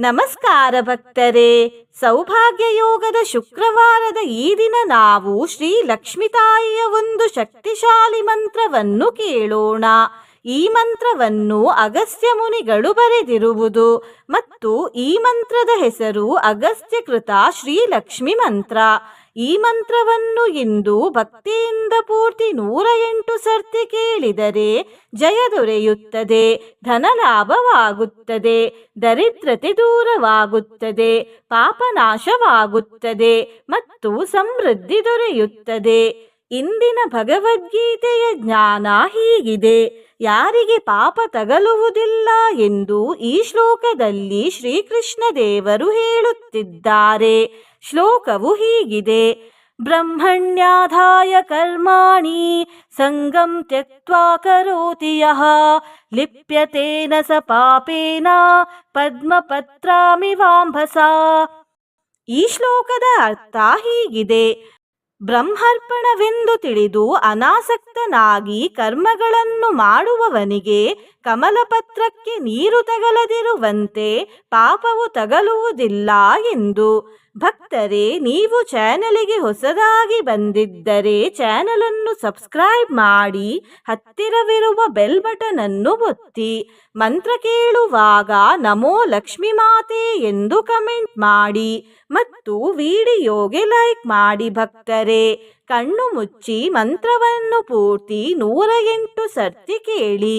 ನಮಸ್ಕಾರ ಭಕ್ತರೇ. ಸೌಭಾಗ್ಯ ಯೋಗದ ಶುಕ್ರವಾರದ ಈ ದಿನ ನಾವು ಶ್ರೀ ಲಕ್ಷ್ಮಿತಾಯಿಯ ಒಂದು ಶಕ್ತಿಶಾಲಿ ಮಂತ್ರವನ್ನು ಕೇಳೋಣ. ಈ ಮಂತ್ರವನ್ನು ಅಗಸ್ತ್ಯ ಮುನಿಗಳು ಬರೆದಿರುವುದು ಮತ್ತು ಈ ಮಂತ್ರದ ಹೆಸರು ಅಗಸ್ತ್ಯ ಕೃತ ಶ್ರೀ ಲಕ್ಷ್ಮಿ ಮಂತ್ರ. ಈ ಮಂತ್ರವನ್ನು ಇಂದು ಭಕ್ತಿಯಿಂದ ಪೂರ್ತಿ ನೂರ ಎಂಟು ಸರ್ತಿ ಕೇಳಿದರೆ ಜಯ ದೊರೆಯುತ್ತದೆ ಧನಲಾಭವಾಗುತ್ತದೆ ದರಿದ್ರತೆ ದೂರವಾಗುತ್ತದೆ, ಪಾಪನಾಶವಾಗುತ್ತದೆ ಮತ್ತು ಸಮೃದ್ಧಿ ದೊರೆಯುತ್ತದೆ. ಇಂದಿನ ಭಗವದ್ಗೀತೆಯ ಜ್ಞಾನ ಹೀಗಿದೆ. ಯಾರಿಗೆ ಪಾಪ ತಗಲುವುದಿಲ್ಲ ಎಂದು ಈ ಶ್ಲೋಕದಲ್ಲಿ ಶ್ರೀಕೃಷ್ಣ ದೇವರು ಹೇಳುತ್ತಿದ್ದಾರೆ. ಶ್ಲೋಕವು ಹೀಗಿದೆ. ಬ್ರಹ್ಮಣ್ಯಾಧಾಯ ಕರ್ಮಾಣಿ ಸಂಗಂ ತ್ಯಕ್ವಾ ಕರೋತಿ ಯಹ ಲಿಪ್ಯತೇನ ಸ ಪಾಪೇನ ಪದ್ಮಪತ್ರಾಮಿವಾಂಭಸ ಈ ಶ್ಲೋಕದ ಅರ್ಥ ಹೀಗಿದೆ. ಬ್ರಹ್ಮರ್ಪಣವೆಂದು ತಿಳಿದು ಅನಾಸಕ್ತನಾಗಿ ಕರ್ಮಗಳನ್ನು ಮಾಡುವವನಿಗೆ ಕಮಲಪತ್ರಕ್ಕೆ ನೀರು ತಗಲದಿರುವಂತೆ ಪಾಪವು ತಗಲುವುದಿಲ್ಲ ಎಂದು ಭಕ್ತರೇ, ನೀವು ಚಾನಲಿಗೆ ಹೊಸದಾಗಿ ಬಂದಿದ್ದರೆ ಚಾನಲನ್ನು ಸಬ್ಸ್ಕ್ರೈಬ್ ಮಾಡಿ, ಹತ್ತಿರವಿರುವ ಬೆಲ್ ಬಟನ್ ಅನ್ನು ಒತ್ತಿ, ಮಂತ್ರ ಕೇಳುವಾಗ ನಮೋ ಲಕ್ಷ್ಮಿ ಮಾತೆ ಎಂದು ಕಮೆಂಟ್ ಮಾಡಿ ಮತ್ತು ವಿಡಿಯೋಗೆ ಲೈಕ್ ಮಾಡಿ ಭಕ್ತರೇ. ಕಣ್ಣು ಮುಚ್ಚಿ ಮಂತ್ರವನ್ನು ಪೂರ್ತಿ ನೂರ ಎಂಟು ಸರ್ತಿ ಕೇಳಿ.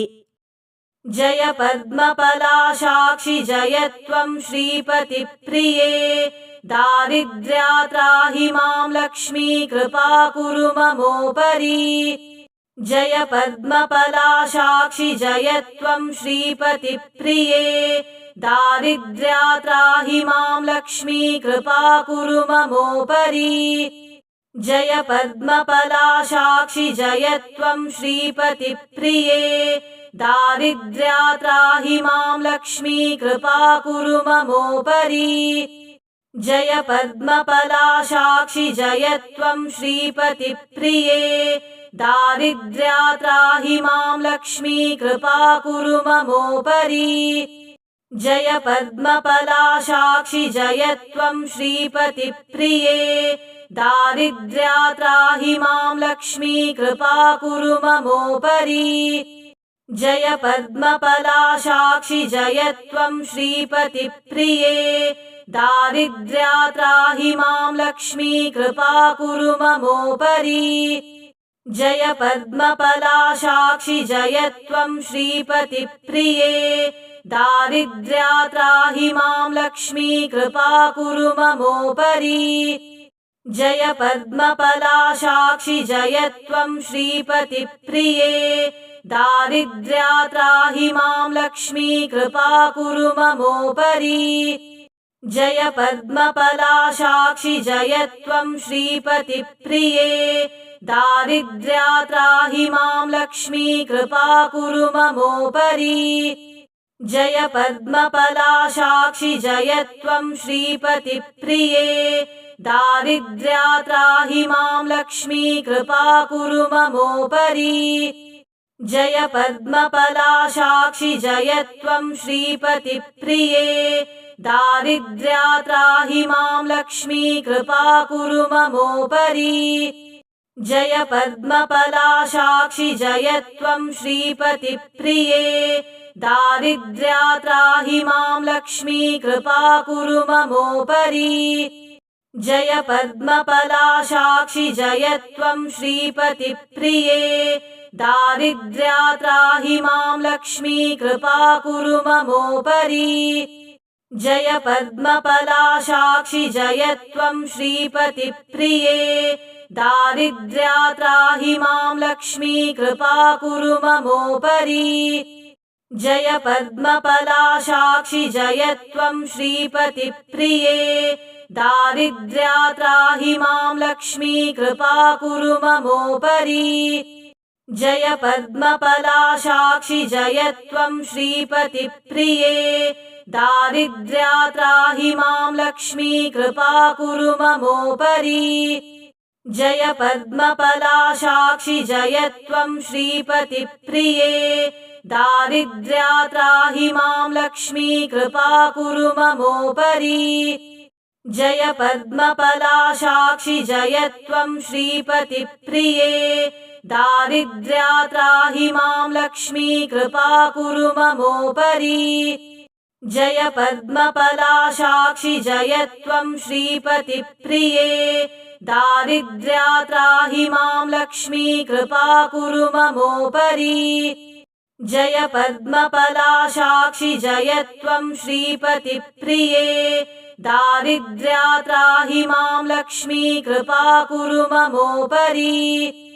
जय पद्मपलासाक्षि जय त्वं श्रीपतिप्रिये। दारिद्र्यात्राहि मां लक्ष्मी कृपा कुरु ममोपरि। जय पद्मपलाशाक्षि जय त्वं श्रीपतिप्रिये। दारिद्र्यात्राहि मां लक्ष्मी कृपा कुरु ममोपरि। जय पद्मपलाशाक्षि जय त्वं श्रीपतिप्रिये। दारिद्र्यात्राहि मां लक्ष्मी कृपा कुरु ममोपरि। जय पद्मपलाशाक्षि जयत्वं श्रीपतिप्रिये दारिद्र्यात्राहि मां लक्ष्मी कृपा कुरु ममोपरि। जय पद्मपलाशाक्षि जयत्वं श्रीपतिप्रिये दारिद्र्यात्राहि मां लक्ष्मी कृपा कुरु ममोपरि जय पद्मपलाशाक्षि जयत्वं श्रीपतिप्रिये। दारिद्र्यात्राहि मां लक्ष्मी कृपा कुरु ममोपरि। जय पद्मपलाशाक्षि जयत्वं श्रीपतिप्रिये। दारिद्र्यात्राहि मां लक्ष्मी कृपा कुरु ममोपरि। जय पद्मपलाशाक्षि जयत्वं श्रीपतिप्रिये दारिद्र्यात्राहि मां लक्ष्मी कृपा कुरु ममोपरि। जय पद्मपलाशाक्षि जयत्वं श्रीपतिप्रिये। दारिद्र्यात्राहि मां लक्ष्मी कृपा कुरु ममोपरि। जय पद्मपलाशाक्षि जयत्वं श्रीपतिप्रिये। दारिद्र्यात्राहि मां लक्ष्मी कृपा कुरु ममोपरि जय पद्मपलाशाक्षि जयत्वं श्रीपतिप्रिये। दारिद्र्यात्राहि मां लक्ष्मी कृपा कुरु ममोपरि। जय पद्मपलाशाक्षि जयत्वं श्रीपतिप्रिये। दारिद्र्यात्राहि मां लक्ष्मी कृपा कुरु ममोपरि। जय पद्मपलाशाक्षि जयत्वं श्रीपतिप्रिये दारिद्र्यात्राहि मां लक्ष्मी कृपा कुरु ममोपरि। जय पद्मपलाशाक्षि जयत्वं श्रीपतिप्रिये। दारिद्र्यात्राहि मां लक्ष्मी कृपा कुरु ममोपरि। जय पद्मपलाशाक्षि जयत्वं श्रीपतिप्रिये। दारिद्र्यात्राहि मां लक्ष्मी कृपा कुरु ममोपरि जय पद्मपलाशाक्षि जयत्वं श्रीपतिप्रिये। दारिद्र्यात्राहि मां लक्ष्मी कृपा कुरु ममोपरि। जय पद्मपलाशाक्षि जय त्वं श्रीपतिप्रिये। दारिद्र्यात्राहि मां लक्ष्मी कृपा कुरु ममोपरि। जय पद्मपलाशाक्षि जय त्वं श्रीपतिप्रिये दारिद्र्यात्राहि मां लक्ष्मी कृपा कुरु ममोपरि। जय पद्मपलाशाक्षि जय त्वं श्रीपतिप्रिये। दारिद्र्यात्राहि मां लक्ष्मी कृपा कुरु ममोपरि। जय पद्मपलाशाक्षि जय त्वं श्रीपतिप्रिये। दारिद्र्यात्राहि मां लक्ष्मी कृपा कुरु ममोपरि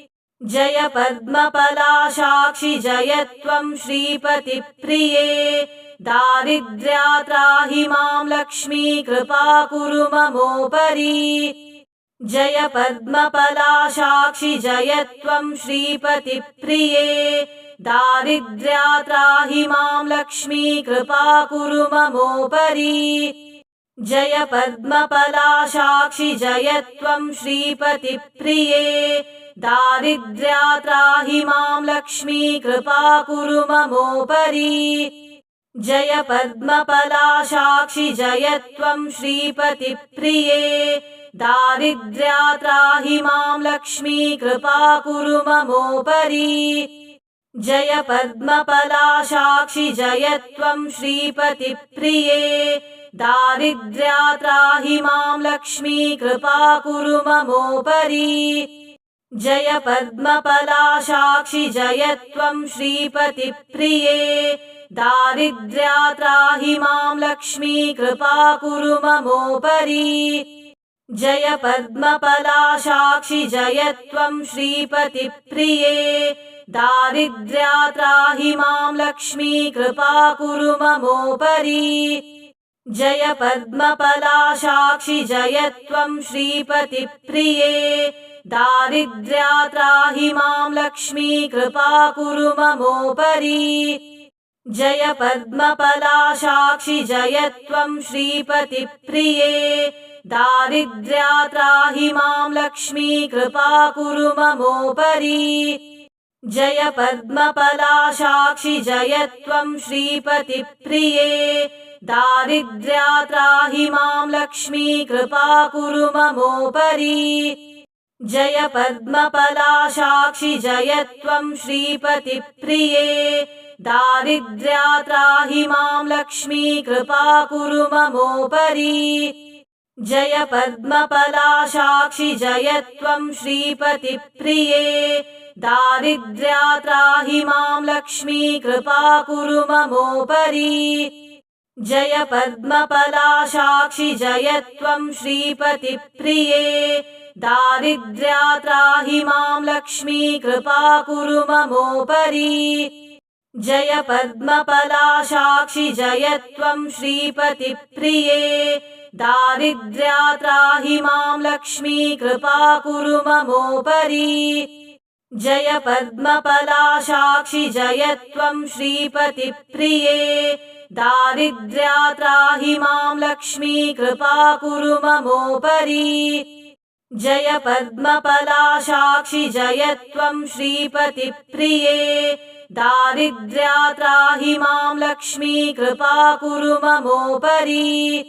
जय पद्मपलाशाक्षि जय त्वं श्रीपतिप्रिये। दारिद्र्यात्राहि मां लक्ष्मी कृपा कुरु ममोपरि। जय पद्मपलाशाक्षि जय त्वं श्रीपतिप्रिये। दारिद्र्यात्राहि मां लक्ष्मी कृपा कुरु ममोपरि जय पद्मपलाशाक्षि जय त्वं श्रीपतिप्रिये। दारिद्र्यात्राहि मां लक्ष्मी कृपा कुरु ममोपरि। जय पद्मपलाशाक्षि जय त्वं श्रीपतिप्रिये। दारिद्र्यात्राहि मां लक्ष्मी कृपा कुरु ममोपरि जय पद्मपलाशाक्षि जय त्वं श्रीपतिप्रिये। दारिद्र्यात्राहि मां लक्ष्मी कृपा कुरु ममोपरि। जय पद्मपलाशाक्षि जय त्वं श्रीपतिप्रिये। दारिद्र्यात्राहि मां लक्ष्मी कृपा कुरु ममोपरि जय पद्मपलाशाक्षि जय त्वं श्रीपतिप्रिये। दारिद्र्यात्राहि मां लक्ष्मी कृपा कुरु ममोपरि। जय पद्मपलाशाक्षि जय त्वं श्रीपतिप्रिये। दारिद्र्यात्राहि मां लक्ष्मी कृपा कुरु ममोपरि। जय पद्मपलाशाक्षि जय त्वं श्रीपतिप्रिये दारिद्र्यात्राहि मां लक्ष्मी कृपा कुरु ममोपरि। जय पद्मपलाशाक्षि जय त्वं श्रीपतिप्रिये। दारिद्र्यात्राहि मां लक्ष्मी कृपा कुरु ममोपरि। जय पद्मपलाशाक्षि जय त्वं श्रीपतिप्रिये। दारिद्र्यात्राहि मां लक्ष्मी कृपा कुरु ममोपरि जय पद्मपलाशाक्षि जय त्वं श्रीपतिप्रिये। दारिद्र्यात्राहि मां लक्ष्मी कृपा कुरु ममोपरि। जय पद्मपलाशाक्षि जय त्वं श्रीपतिप्रिये। दारिद्र्यात्राहि मां लक्ष्मी कृपा कुरु ममोपरि जय पद्मपलाशाक्षि जय त्वं श्रीपतिप्रिये। दारिद्र्यात्राहि मां लक्ष्मी कृपा कुरु ममोपरि। जय पद्मपलाशाक्षि जय त्वं श्रीपतिप्रिये। दारिद्र्यात्राहि मां लक्ष्मी कृपा कुरु ममोपरि जय पद्मपलाशाक्षि जय त्वं श्रीपतिप्रिये। दारिद्र्यात्राहि मां लक्ष्मी कृपा कुरु ममोपरि।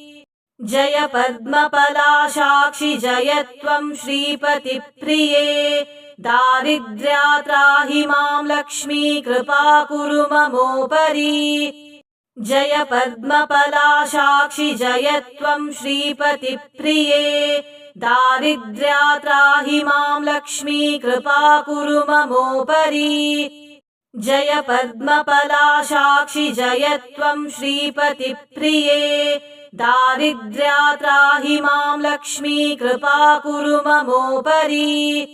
जय पद्मपलाशाक्षि जय त्वं श्रीपतिप्रिये। दारिद्र्यात्राहि मां लक्ष्मी कृपा कुरु ममोपरि जय पद्मपलाशाक्षि जय त्वं श्रीपतिप्रिये। दारिद्र्यात्राहि मां लक्ष्मी कृपा कुरु ममोपरि। जय पद्मपलाशाक्षि जय त्वं श्रीपतिप्रिये। दारिद्र्यात्राहि मां लक्ष्मी कृपा कुरु ममोपरि।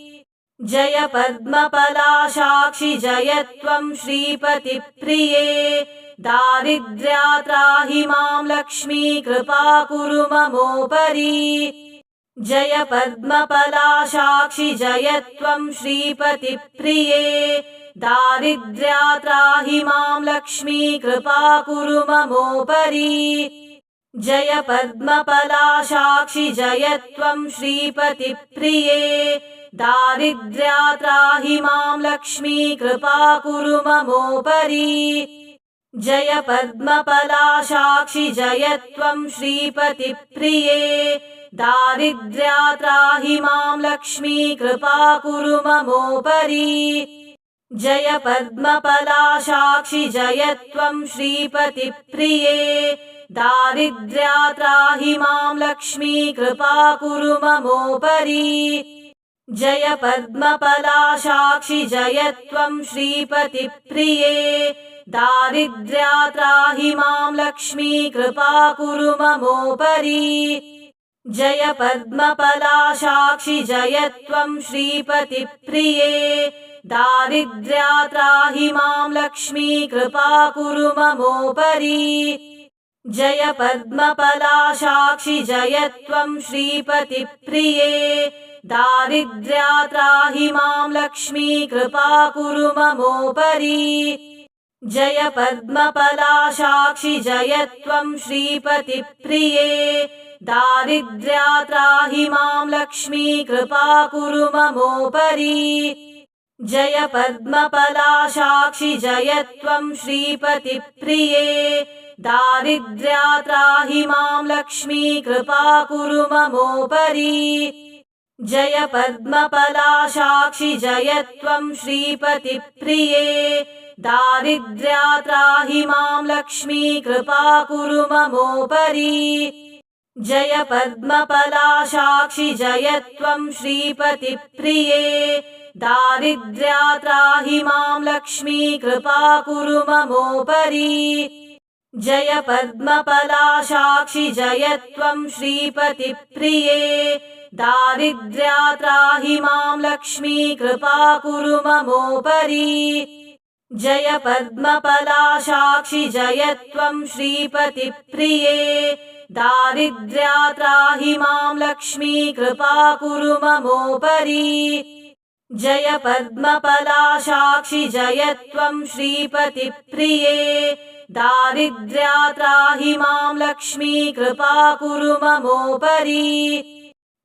जय पद्मपलाशाक्षि जय त्वं श्रीपतिप्रिये दारिद्र्यात्राहि मां लक्ष्मी कृपा कुरु ममोपरि। जय पद्मपलाशाक्षि जय त्वं श्रीपतिप्रिये। दारिद्र्यात्राहि मां लक्ष्मी कृपा कुरु ममोपरि। जय पद्मपलाशाक्षि जय त्वं श्रीपतिप्रिये। दारिद्र्यात्राहि मां लक्ष्मी कृपा कुरु ममोपरि जय पद्मपलाशाक्षि जय त्वं श्रीपतिप्रिये। दारिद्र्यात्राहि मां लक्ष्मी कृपा कुरु ममोपरि। जय पद्मपलाशाक्षि जय त्वं श्रीपतिप्रिये। दारिद्र्यात्राहि मां लक्ष्मी कृपा कुरु ममोपरि। जय पद्मपलाशाक्षि जय त्वं श्रीपतिप्रिये दारिद्र्यात्राहि मां लक्ष्मी कृपा कुरु ममोपरि। जय पद्मपलाशाक्षि जय त्वं श्रीपतिप्रिये। दारिद्र्यात्राहि मां लक्ष्मी कृपा कुरु ममोपरि। जय पद्मपलाशाक्षि जय त्वं श्रीपतिप्रिये। दारिद्र्यात्राहि मां लक्ष्मी कृपा कुरु ममोपरि जय पद्मपलाशाक्षि जय त्वं श्रीपतिप्रिये। दारिद्र्यात्राहि मां लक्ष्मी कृपा कुरु ममोपरि। जय पद्मपलाशाक्षि जय त्वं श्रीपतिप्रिये। दारिद्र्यात्राहि मां लक्ष्मी कृपा कुरु ममोपरि। जय पद्मपलाशाक्षि जय त्वं श्रीपतिप्रिये दारिद्र्यात्राहि मां लक्ष्मी कृपा कुरु ममोपरि। जय पद्मपलाशाक्षि जय त्वं श्रीपतिप्रिये। दारिद्र्यात्राहि मां लक्ष्मी कृपा कुरु ममोपरि। जय पद्मपलाशाक्षि जय त्वं श्रीपतिप्रिये। दारिद्र्यात्राहि मां लक्ष्मी कृपा कुरु ममोपरि जय पद्मपलाशाक्षि जय त्वं श्रीपतिप्रिये। दारिद्र्यात्राहि मां लक्ष्मी कृपा कुरु ममोपरि। जय पद्मपलाशाक्षि जय त्वं श्रीपतिप्रिये। दारिद्र्यात्राहि मां लक्ष्मी कृपा कुरु ममोपरि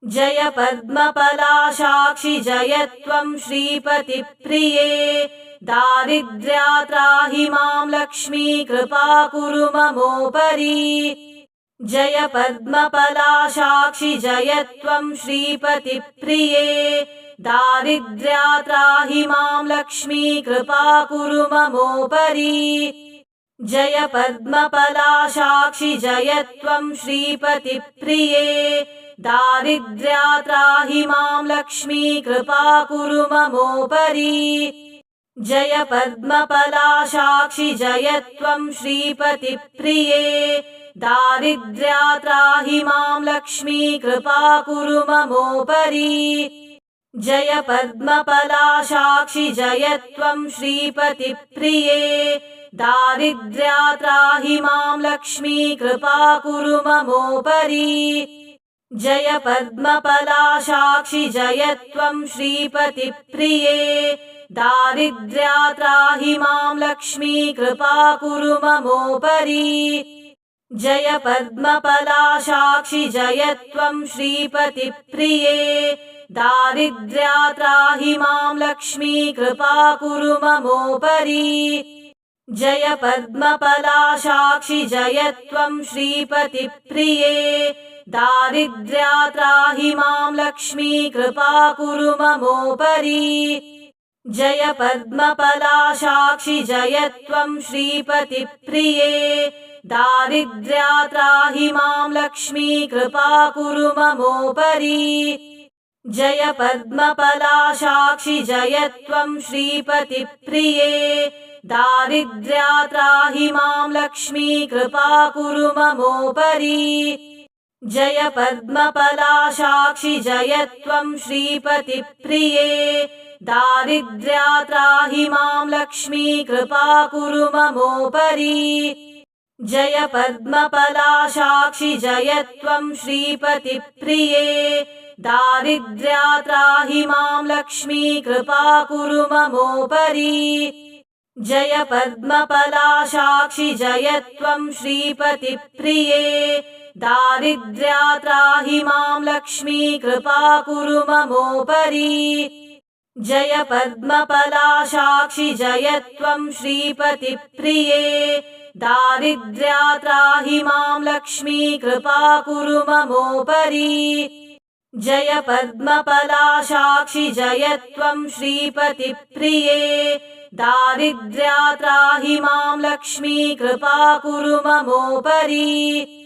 जय पद्मपलाशाक्षि जय त्वं श्रीपतिप्रिये। दारिद्र्यात्राहि मां लक्ष्मी कृपा कुरु ममोपरि। जय पद्मपलाशाक्षि जय त्वं श्रीपतिप्रिये। दारिद्र्यात्राहि मां लक्ष्मी कृपा कुरु ममोपरि। जय पद्मपलाशाक्षि जय त्वं श्रीपतिप्रिये दारिद्र्यात्राहि मां लक्ष्मी कृपा कुरु ममोपरि। जय पद्मपलाशाक्षि जय त्वं श्रीपतिप्रिये। दारिद्र्यात्राहि मां लक्ष्मी कृपा कुरु ममोपरि। जय पद्मपलाशाक्षि जय त्वं श्रीपतिप्रिये। दारिद्र्यात्राहि मां लक्ष्मी कृपा कुरु ममोपरि जय पद्मपलाशाक्षि जय त्वं श्रीपतिप्रिये। दारिद्र्यात्राहि मां लक्ष्मी कृपा कुरु ममोपरि। जय पद्मपलाशाक्षि जय त्वं श्रीपतिप्रिये। दारिद्र्यात्राहि मां कृपा कुरु ममोपरि। जय पद्मपलाशाक्षि जय त्वं श्रीपतिप्रिये दारिद्र्यात्राहि मां लक्ष्मी कृपा कुरु ममोपरि। जय पद्मपलाशाक्षि जय त्वं श्रीपतिप्रिये। दारिद्र्यात्राहि मां लक्ष्मी कृपा कुरु ममोपरि। जय पद्मपलाशाक्षि जय त्वं श्रीपतिप्रिये। दारिद्र्यात्राहि मां लक्ष्मी कृपा कुरु ममोपरि जय पद्मपलाशाक्षि जय त्वं श्रीपतिप्रिये। दारिद्र्यात्राहि मां लक्ष्मी कृपा कुरु ममोपरि। जय पद्मपलाशाक्षि जय त्वं श्रीपतिप्रिये। दारिद्र्यात्राहि मां लक्ष्मी कृपा कुरु ममोपरि। जय पद्मपलाशाक्षि जय त्वं श्रीपतिप्रिये दारिद्र्यात्राहि मां लक्ष्मी कृपा कुरु ममोपरि। जय पद्मपलाशाक्षि जय त्वं श्रीपतिप्रिये। दारिद्र्यात्राहि मां लक्ष्मी कृपा कुरु ममोपरि। जय पद्मपलाशाक्षि जय त्वं श्रीपतिप्रिये। दारिद्र्यात्राहि मां लक्ष्मी कृपा कुरु ममोपरि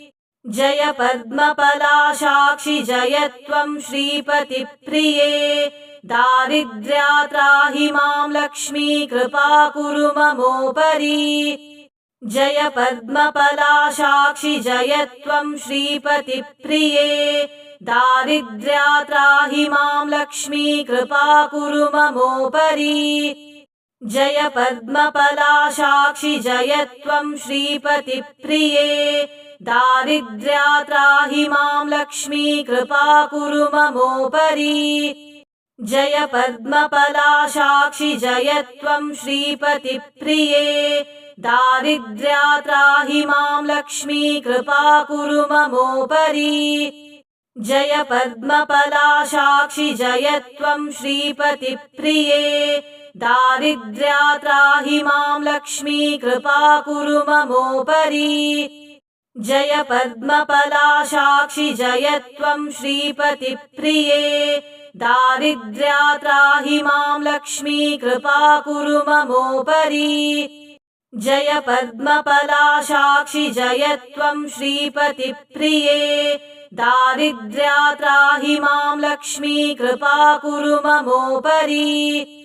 जय पद्मपलाशाक्षि जय त्वं श्रीपतिप्रिये। दारिद्र्यात्राहि मां लक्ष्मी कृपा कुरु ममोपरि। जय पद्मपलाशाक्षि जय त्वं श्रीपतिप्रिये। दारिद्र्यात्राहि मां लक्ष्मी कृपा कुरु ममोपरि। जय पद्मपलाशाक्षि जय त्वं श्रीपतिप्रिये दारिद्र्यात्राहि मां लक्ष्मी कृपा कुरु ममोपरि। जय पद्मपलाशाक्षि जय त्वं श्रीपतिप्रिये। दारिद्र्यात्राहि मां लक्ष्मी कृपा कुरु ममोपरि। जय पद्मपलाशाक्षि जय त्वं श्रीपतिप्रिये। दारिद्र्यात्राहि मां लक्ष्मी कृपा कुरु ममोपरि जय पद्मपलाशाक्षि जय त्वं श्रीपतिप्रिये। दारिद्र्यात्राहि मां लक्ष्मी कृपा कुरु ममोपरि। जय पद्मपलाशाक्षि जय त्वं श्रीपतिप्रिये। दारिद्र्यात्राहि मां लक्ष्मी कृपा कुरु ममोपरि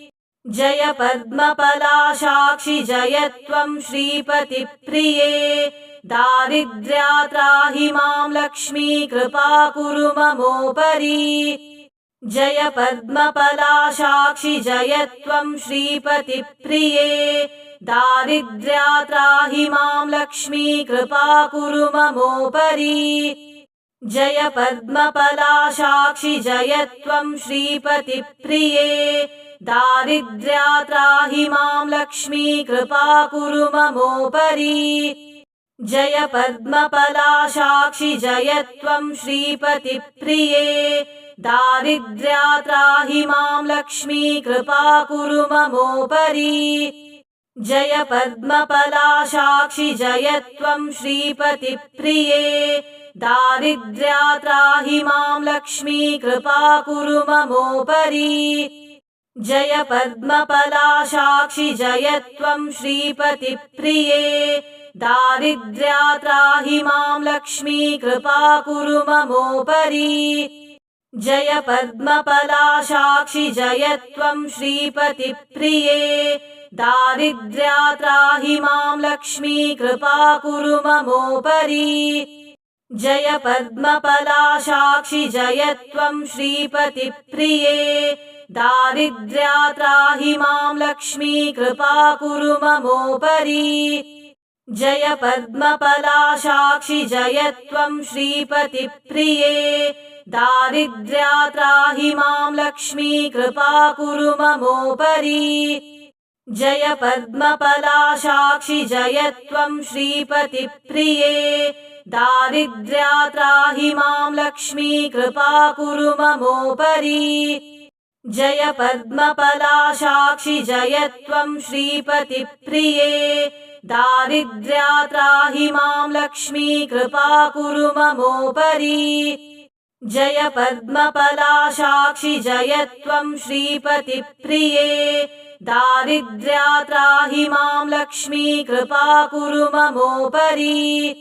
जय पद्मपलाशाक्षि जय त्वं श्रीपतिप्रिये। दारिद्र्यात्राहि मां लक्ष्मी कृपा कुरु ममोपरि। जय पद्मपलाशाक्षि जय त्वं श्रीपतिप्रिये। दारिद्र्यात्राहि मां लक्ष्मी कृपा कुरु ममोपरि। जय पद्मपलाशाक्षि जय त्वं श्रीपतिप्रिये दारिद्र्यात्राहि मां लक्ष्मी कृपा कुरु ममोपरि। जय पद्मपलाशाक्षि जय त्वं श्रीपतिप्रिये। दारिद्र्यात्राहि मां लक्ष्मी कृपा कुरु ममोपरि। जय पद्मपलाशाक्षि जय त्वं श्रीपतिप्रिये। दारिद्र्यात्राहि मां लक्ष्मी कृपा कुरु ममोपरि जय पद्मपलाशाक्षि जय त्वं श्रीपतिप्रिये। दारिद्र्यात्राहि मां लक्ष्मी कृपा कुरु ममोपरि। जय पद्मपलाशाक्षि जय त्वं श्रीपतिप्रिये। दारिद्र्यात्राहि मां लक्ष्मी कृपा कुरु ममोपरि। जय पद्मपलाशाक्षि जय त्वं श्रीपतिप्रिये दारिद्र्यात्राहि मां लक्ष्मी कृपा कुरु ममोपरि। जय पद्मपलाशाक्षि जय त्वं श्रीपतिप्रिये। दारिद्र्यात्राहि मां लक्ष्मी कृपा कुरु ममोपरि। जय पद्मपलाशाक्षि जय त्वं श्रीपतिप्रिये। दारिद्र्यात्राहि मां लक्ष्मी कृपा कुरु ममोपरि जय पद्मपलाशाक्षि जय त्वं श्रीपतिप्रिये। दारिद्र्यात्राहि मां लक्ष्मी कृपा कुरु ममोपरि। जय पद्मपलाशाक्षि जय त्वं श्रीपतिप्रिये। दारिद्र्यात्राहि मां लक्ष्मी कृपा कुरु ममोपरि।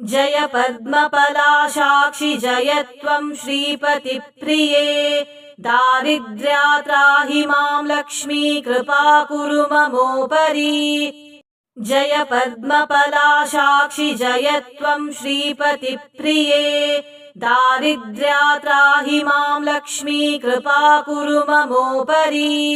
जय पद्मपलाशाक्षि जय त्वं श्रीपतिप्रिये दारिद्र्यात्राहि मां लक्ष्मी कृपा कुरु ममोपरि। जय पद्मपलाशाक्षि जय त्वं श्रीपतिप्रिये। दारिद्र्यात्राहि मां लक्ष्मी कृपा कुरु ममोपरि।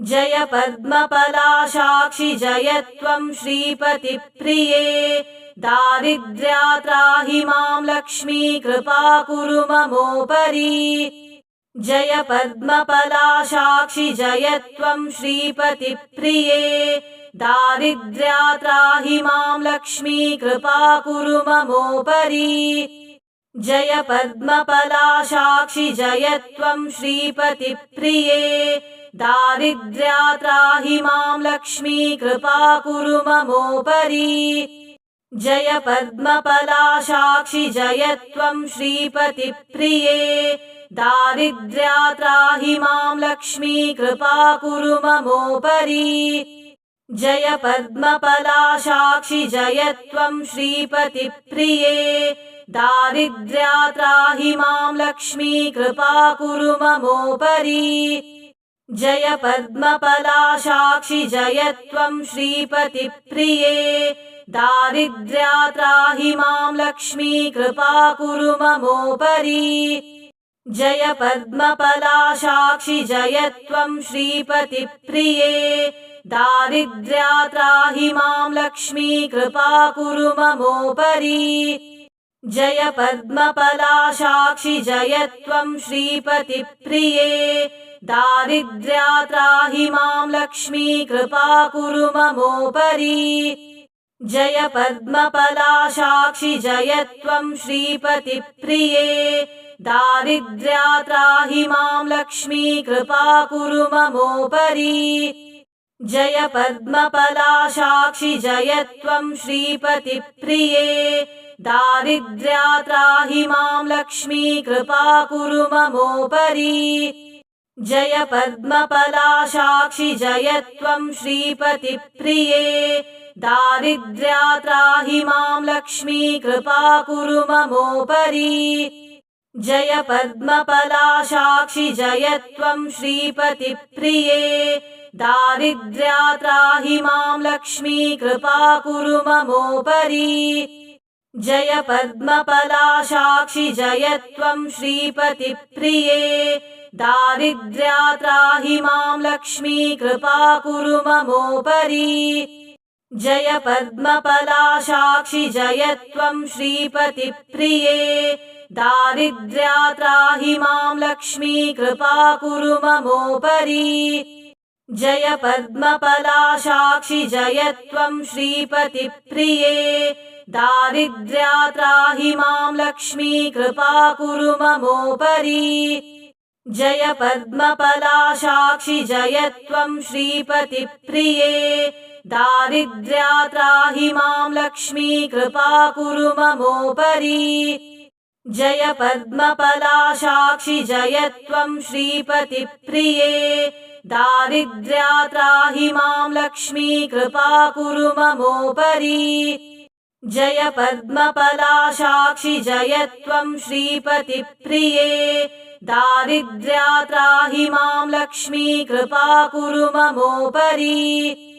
जय पद्मपलाशाक्षि जय त्वं श्रीपतिप्रिये। दारिद्र्यात्राहि मां लक्ष्मी कृपा कुरु ममोपरि जय पद्मपलाशाक्षि जय त्वं श्रीपतिप्रिये। दारिद्र्यात्राहि मां लक्ष्मी कृपा कुरु ममोपरि। जय पद्मपलाशाक्षि जय त्वं श्रीपतिप्रिये। दारिद्र्यात्राहि मां लक्ष्मी कृपा कुरु ममोपरि। जय पद्मपलाशाक्षि जय त्वं श्रीपतिप्रिये दारिद्र्यात्राहि मां लक्ष्मी कृपा कुरु ममोपरि। जय पद्मपलाशाक्षि जय त्वं श्रीपतिप्रिये। दारिद्र्यात्राहि मां लक्ष्मी कृपा कुरु ममोपरि। जय पद्मपलाशाक्षि जय त्वं श्रीपतिप्रिये। दारिद्र्यात्राहि मां लक्ष्मी कृपा कुरु ममोपरि जय पद्मपलाशाक्षि जय त्वं श्रीपतिप्रिये। दारिद्र्यात्राहि मां लक्ष्मी कृपा कुरु ममोपरि। जय पद्मपलाशाक्षि जय त्वं श्रीपतिप्रिये। दारिद्र्यात्राहि मां लक्ष्मी कृपा कुरु ममोपरि जय पद्मपलाशाक्षि जय त्वं श्रीपतिप्रिये। दारिद्र्यात्राहि मां लक्ष्मी कृपा कुरु ममोपरि। जय पद्मपलाशाक्षि जय त्वं श्रीपतिप्रिये। दारिद्र्यात्राहि मां लक्ष्मी कृपा कुरु ममोपरि। जय पद्मपलाशाक्षि जय त्वं श्रीपतिप्रिये दारिद्र्यात्राहि मां लक्ष्मी कृपा कुरु ममोपरि। जय पद्मपलाशाक्षि जय त्वं श्रीपतिप्रिये। दारिद्र्यात्राहि मां लक्ष्मी कृपा कुरु ममोपरि। जय पद्मपलाशाक्षि जय त्वं श्रीपतिप्रिये। दारिद्र्यात्राहि मां लक्ष्मी कृपा कुरु ममोपरि जय पद्मपलाशाक्षि जय त्वं श्रीपतिप्रिये। दारिद्र्यात्राहि मां लक्ष्मी कृपा कुरु ममोपरि। जय पद्मपलाशाक्षि जय त्वं श्रीपतिप्रिये। दारिद्र्यात्राहि मां लक्ष्मी कृपा कुरु ममोपरि। जय पद्मपलाशाक्षि जय त्वं श्रीपतिप्रिये दारिद्र्यात्राहि मां लक्ष्मी कृपा कुरु ममोपरि। जय पद्मपलाशाक्षि जय त्वं श्रीपतिप्रिये। दारिद्र्यात्राहि मां लक्ष्मी कृपा कुरु ममोपरि। जय पद्मपलाशाक्षि जय त्वं श्रीपतिप्रिये। दारिद्र्यात्राहि मां लक्ष्मी कृपा कुरु ममोपरि